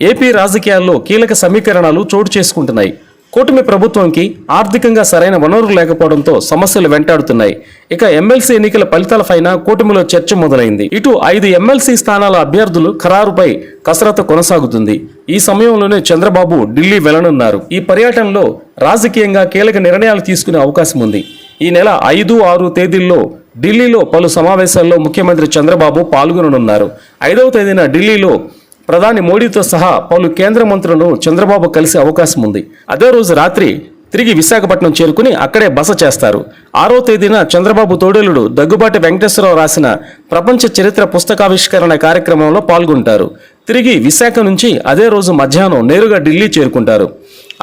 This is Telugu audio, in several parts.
ఏపీ రాజకీయాల్లో కీలక సమీకరణాలు చోటు చేసుకుంటున్నాయి. కూటమి ప్రభుత్వంకి ఆర్థికంగా సరైన వనరులు లేకపోవడంతో సమస్యలు వెంటాడుతున్నాయి. ఇక ఎమ్మెల్సీ ఎన్నికల ఫలితాలపైన కూటమిలో చర్చ మొదలైంది. ఇటు ఐదు ఎమ్మెల్సీ స్థానాల అభ్యర్థులు ఖరారుపై కసరత్తు కొనసాగుతుంది. ఈ సమయంలోనే చంద్రబాబు ఢిల్లీ వెళ్ళనున్నారు. ఈ పర్యటనలో రాజకీయంగా కీలక నిర్ణయాలు తీసుకునే అవకాశం ఉంది. ఈ నెల ఐదు ఆరు తేదీల్లో ఢిల్లీలో పలు సమావేశాల్లో ముఖ్యమంత్రి చంద్రబాబు పాల్గొననున్నారు. ఐదవ తేదీన ఢిల్లీలో ప్రధాని మోడీతో సహా పలు కేంద్ర మంత్రులను చంద్రబాబు కలిసే అవకాశం ఉంది. అదే రోజు రాత్రి తిరిగి విశాఖపట్నం చేరుకుని అక్కడే బస చేస్తారు. ఆరో తేదీన చంద్రబాబు తోడేలుడు దగ్గుబాటి వెంకటేశ్వరరావు రాసిన ప్రపంచ చరిత్ర పుస్తకావిష్కరణ కార్యక్రమంలో పాల్గొంటారు. తిరిగి విశాఖ నుంచి అదే రోజు మధ్యాహ్నం నేరుగా ఢిల్లీ చేరుకుంటారు.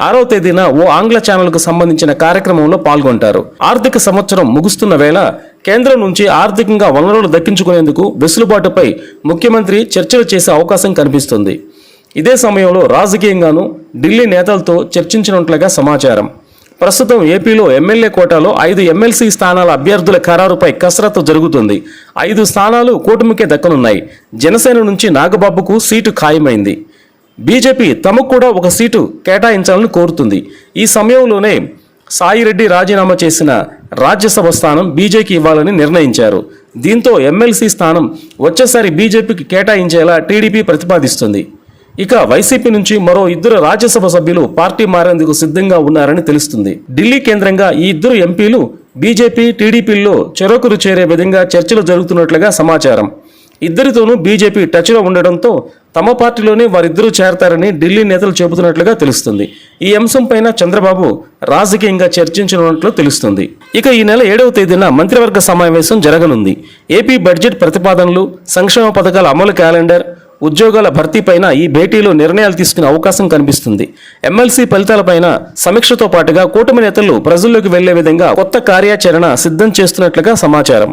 ఆరో తేదీన ఓ ఆంగ్ల ఛానల్కు సంబంధించిన కార్యక్రమంలో పాల్గొంటారు. ఆర్థిక సంవత్సరం ముగుస్తున్న వేళ కేంద్రం నుంచి ఆర్థికంగా వనరులు దక్కించుకునేందుకు వెసులుబాటుపై ముఖ్యమంత్రి చర్చలు చేసే అవకాశం కనిపిస్తుంది. ఇదే సమయంలో రాజకీయంగానూ ఢిల్లీ నేతలతో చర్చించినట్లుగా సమాచారం. ప్రస్తుతం ఏపీలో ఎమ్మెల్యే కోటాలో ఐదు ఎమ్మెల్సీ స్థానాల అభ్యర్థుల ఖరారుపై కసరత్తు జరుగుతుంది. ఐదు స్థానాలు కూటమికే దక్కనున్నాయి. జనసేన నుంచి నాగబాబుకు సీటు ఖాయమైంది. బీజేపీ తమకు కూడా ఒక సీటు కేటాయించాలని కోరుతుంది. ఈ సమయంలోనే సాయిరెడ్డి రాజీనామా చేసిన రాజ్యసభ స్థానం బీజేకి ఇవ్వాలని నిర్ణయించారు. దీంతో ఎమ్మెల్సీ స్థానం వచ్చేసారి బీజేపీకి కేటాయించేలా టీడీపీ ప్రతిపాదిస్తుంది. ఇక వైసీపీ నుంచి మరో ఇద్దరు రాజ్యసభ సభ్యులు పార్టీ మారేందుకు సిద్ధంగా ఉన్నారని తెలుస్తుంది. ఢిల్లీ కేంద్రంగా ఈ ఇద్దరు ఎంపీలు బీజేపీ టీడీపీల్లో చెరొకరు చేరే విధంగా చర్చలు జరుగుతున్నట్లుగా సమాచారం. ఇద్దరితోనూ బీజేపీ టచ్లో ఉండడంతో తమ పార్టీలోనే వారిద్దరూ చేరతారని ఢిల్లీ నేతలు చెబుతున్నట్లుగా తెలుస్తుంది. ఈ అంశంపైన చంద్రబాబు రాజకీయంగా చర్చించనున్నట్లు తెలుస్తుంది. ఇక ఈ నెల ఏడవ తేదీన మంత్రివర్గ సమావేశం జరగనుంది. ఏపీ బడ్జెట్ ప్రతిపాదనలు సంక్షేమ పథకాల అమలు క్యాలెండర్ ఉద్యోగాల భర్తీపైన ఈ భేటీలో నిర్ణయాలు తీసుకునే అవకాశం కనిపిస్తుంది. ఎమ్మెల్సీ ఫలితాలపైన సమీక్షతో పాటుగా కూటమి నేతలు ప్రజల్లోకి వెళ్ళే విధంగా కొత్త కార్యాచరణ సిద్ధం చేస్తున్నట్లుగా సమాచారం.